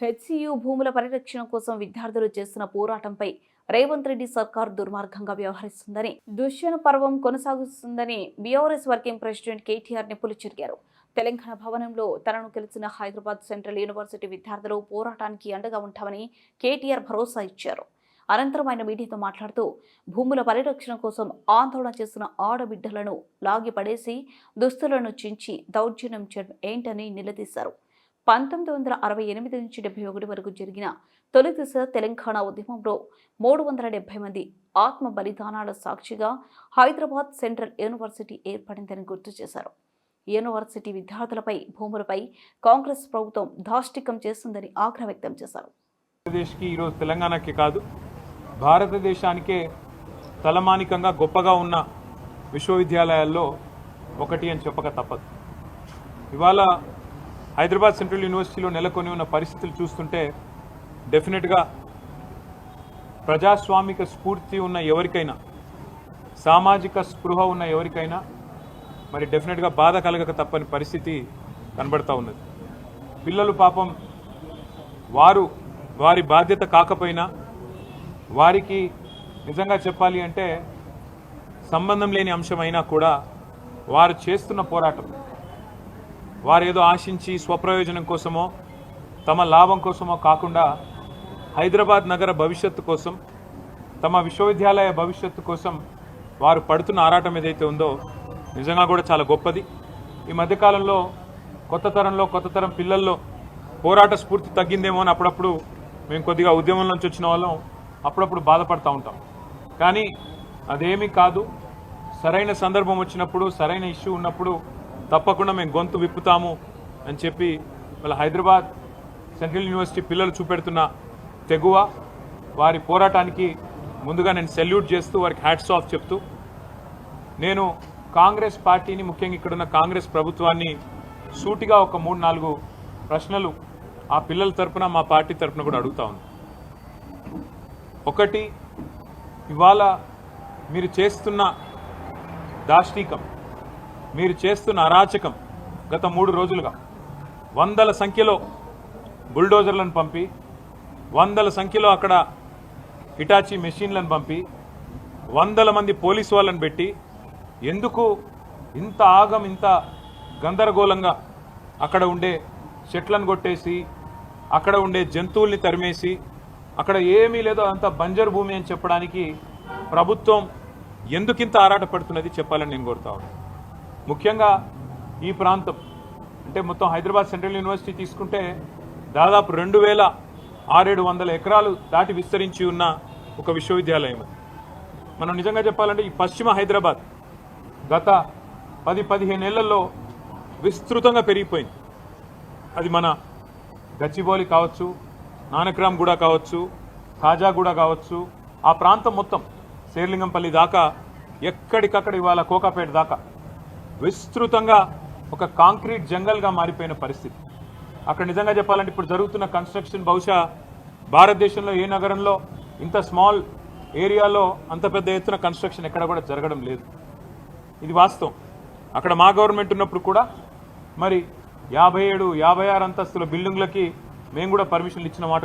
HCU భూముల పరిరక్షణ కోసం విద్యార్థులు చేస్తున్న పోరాటంపై రేవంత్ రెడ్డి సర్కార్ దుర్మార్గంగా వ్యవహరిస్తుందని దుష్యన పర్వం కొనసాగుతుందని బీఆర్ఎస్ వర్కింగ్ ప్రెసిడెంట్ కేటీఆర్ నిప్పులు చెరిగారు. తెలంగాణ భవనంలో తనను గెలిచిన హైదరాబాద్ సెంట్రల్ యూనివర్సిటీ విద్యార్థులు పోరాటానికి అండగా ఉంటామని కేటీఆర్ భరోసా ఇచ్చారు. అనంతరం ఆయన మీడియాతో మాట్లాడుతూ భూముల పరిరక్షణ కోసం ఆందోళన చేస్తున్న ఆడబిడ్డలను లాగిపడేసి దుస్తులను చించి దౌర్జన్యం చేయడం ఏంటని నిలదీశారు. పంతొమ్మిది వందల అరవై ఎనిమిది నుంచి డెబ్బై ఒకటి వరకు జరిగిన తొలి దశ తెలంగాణ ఉద్యమంలో మూడు వందల డెబ్బై మంది ఆత్మ బలిదానాల సాక్షిగా హైదరాబాద్ సెంట్రల్ యూనివర్సిటీ ఏర్పడిందని గుర్తు చేశారు. యూనివర్సిటీ విద్యార్థులపై భూములపై కాంగ్రెస్ ప్రభుత్వం దాష్టికం చేస్తుందని ఆగ్రహం వ్యక్తం చేశారు. ఆంధ్రప్రదేశ్కి ఈరోజు తెలంగాణకి కాదు భారతదేశానికే తలమానికంగా గొప్పగా ఉన్న విశ్వవిద్యాలయాల్లో ఒకటి అని చెప్పక తప్పదు. ఇవాళ హైదరాబాద్ సెంట్రల్ యూనివర్సిటీలో నెలకొని ఉన్న పరిస్థితులు చూస్తుంటే డెఫినెట్గా ప్రజాస్వామిక స్ఫూర్తి ఉన్న ఎవరికైనా సామాజిక స్పృహ ఉన్న ఎవరికైనా మరి డెఫినెట్గా బాధ కలగక తప్పని పరిస్థితి కనబడతా ఉన్నది. పిల్లలు పాపం వారు వారి బాధ్యత కాకపోయినా వారికి నిజంగా చెప్పాలి అంటే సంబంధం లేని అంశమైనా కూడా వారు చేస్తున్న పోరాటం. వారు ఏదో ఆశించి స్వప్రయోజనం కోసమో తమ లాభం కోసమో కాకుండా హైదరాబాద్ నగర భవిష్యత్తు కోసం తమ విశ్వవిద్యాలయ భవిష్యత్తు కోసం వారు పడుతున్న ఆరాటం ఏదైతే ఉందో నిజంగా కూడా చాలా గొప్పది. ఈ మధ్యకాలంలో కొత్త తరంలో కొత్త తరం పిల్లల్లో పోరాట స్ఫూర్తి తగ్గిందేమో అని అప్పుడప్పుడు మేము కొద్దిగా ఉద్యమంలోంచి వచ్చిన వాళ్ళం అప్పుడప్పుడు బాధపడుతూ ఉంటాం. కానీ అదేమీ కాదు. సరైన సందర్భం వచ్చినప్పుడు సరైన ఇష్యూ ఉన్నప్పుడు తప్పకుండా మేము గొంతు విప్పుతాము అని చెప్పి వాళ్ళ హైదరాబాద్ సెంట్రల్ యూనివర్సిటీ పిల్లలు చూపెడుతున్న తెగువ వారి పోరాటానికి ముందుగా నేను సెల్యూట్ చేస్తూ వారికి హ్యాట్స్ ఆఫ్ చెప్తూ నేను కాంగ్రెస్ పార్టీని ముఖ్యంగా ఇక్కడున్న కాంగ్రెస్ ప్రభుత్వాన్ని సూటిగా ఒక మూడు నాలుగు ప్రశ్నలు ఆ పిల్లల తరఫున మా పార్టీ తరపున కూడా అడుగుతా ఉంది ఒకటి ఇవాళ మీరు చేస్తున్న దాష్టీకం మీరు చేస్తున్న అరాచకం గత మూడు రోజులుగా వందల సంఖ్యలో బుల్డోజర్లను పంపి వందల సంఖ్యలో అక్కడ హిటాచీ మెషిన్లను పంపి వందల మంది పోలీసు వాళ్ళని పెట్టి ఎందుకు ఇంత ఆగం ఇంత గందరగోళంగా అక్కడ ఉండే చెట్లను కొట్టేసి అక్కడ ఉండే జంతువుల్ని తరిమేసి అక్కడ ఏమీ లేదో అంత బంజరు భూమి అని చెప్పడానికి ప్రభుత్వం ఎందుకింత ఆరాట పడుతున్నది చెప్పాలని నేను కోరుతా ఉన్నాను. ముఖ్యంగా ఈ ప్రాంతం అంటే మొత్తం హైదరాబాద్ సెంట్రల్ యూనివర్సిటీ తీసుకుంటే దాదాపు రెండు వేల ఆరేడు వందల ఎకరాలు దాటి విస్తరించి ఉన్న ఒక విశ్వవిద్యాలయం మనం నిజంగా చెప్పాలంటే ఈ పశ్చిమ హైదరాబాద్ గత పది పదిహేను ఏళ్ళలో విస్తృతంగా పెరిగిపోయింది. అది మన గచ్చిబౌలి కావచ్చు నానక్రామ్ కూడా కావచ్చు ఖాజాగూడ కావచ్చు. ఆ ప్రాంతం మొత్తం శేర్లింగంపల్లి దాకా ఎక్కడికక్కడ ఇవాళ కోకాపేట దాకా విస్తృతంగా ఒక కాంక్రీట్ జంగల్గా మారిపోయిన పరిస్థితి. అక్కడ నిజంగా చెప్పాలంటే ఇప్పుడు జరుగుతున్న కన్స్ట్రక్షన్ బహుశా భారతదేశంలో ఏ నగరంలో ఇంత స్మాల్ ఏరియాలో అంత పెద్ద ఎత్తున కన్స్ట్రక్షన్ ఎక్కడ కూడా జరగడం లేదు. ఇది వాస్తవం. అక్కడ మా గవర్నమెంట్ ఉన్నప్పుడు కూడా మరి యాభై ఏడు యాభై ఆరు అంతస్తుల బిల్డింగ్లకి మేము కూడా పర్మిషన్లు ఇచ్చిన మాట